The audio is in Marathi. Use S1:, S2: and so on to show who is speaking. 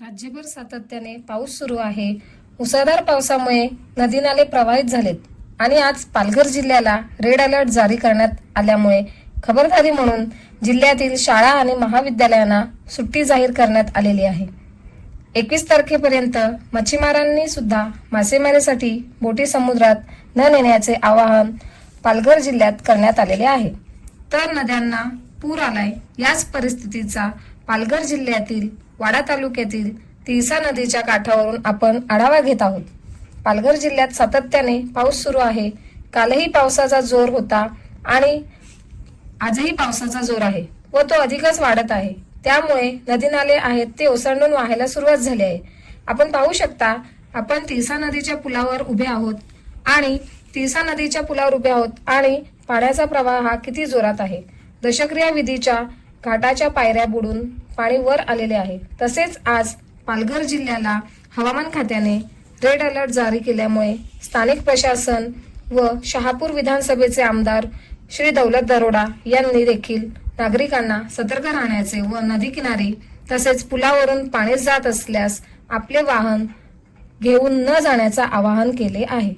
S1: राज्यभर सातत्याने पाऊस सुरू आहे. मुसळधार पावसामुळे नदी नाले प्रवाहित झालेत आणि आज पालघर जिल्ह्याला रेड अलर्ट जारी करण्यात आल्यामुळे खबरदारी म्हणून जिल्ह्यातील शाळा आणि महाविद्यालयांना सुट्टी जाहीर करण्यात आलेली आहे. एकवीस तारखेपर्यंत मच्छीमारांनी सुद्धा मासेमारीसाठी बोटी समुद्रात न नेण्याचे आवाहन पालघर जिल्ह्यात करण्यात आलेले आहे. तर नद्यांना पूर आलाय याच परिस्थितीचा पालघर जिल्ह्यातील वाडा तालुक्यातील तिळसा नदीच्या काठावरून आपण आढावा घेत आहोत. पालघर जिल्ह्यात सातत्याने पाऊस सुरू आहे. कालही पावसाचा जोर होता आणि आजही पावसाचा जोर आहे व तो अधिकच वाढत आहे. त्यामुळे नदी नाले आहेत ते ओसंडून वाहायला सुरुवात झाली आहे. आपण पाहू शकता आपण तिळसा नदीच्या पुलावर उभे आहोत आणि तिळसा नदीच्या पुलावर उभे आहोत आणि पाण्याचा प्रवाह हा किती जोरात आहे. दशक्रिया विधीच्या घाटाच्या पायऱ्या बुडून पाणी वर आलेले आहे. तसेच आज पालघर जिल्ह्याला हवामान खात्याने रेड अलर्ट जारी केल्यामुळे स्थानिक प्रशासन व शहापूर विधानसभेचे आमदार श्री दौलत दरोडा यांनी देखील नागरिकांना सतर्क राहण्याचे व नदी किनारी तसेच पुलावरून पाणी जात असल्यास आपले वाहन घेऊन न जाण्याचं आवाहन केले आहे.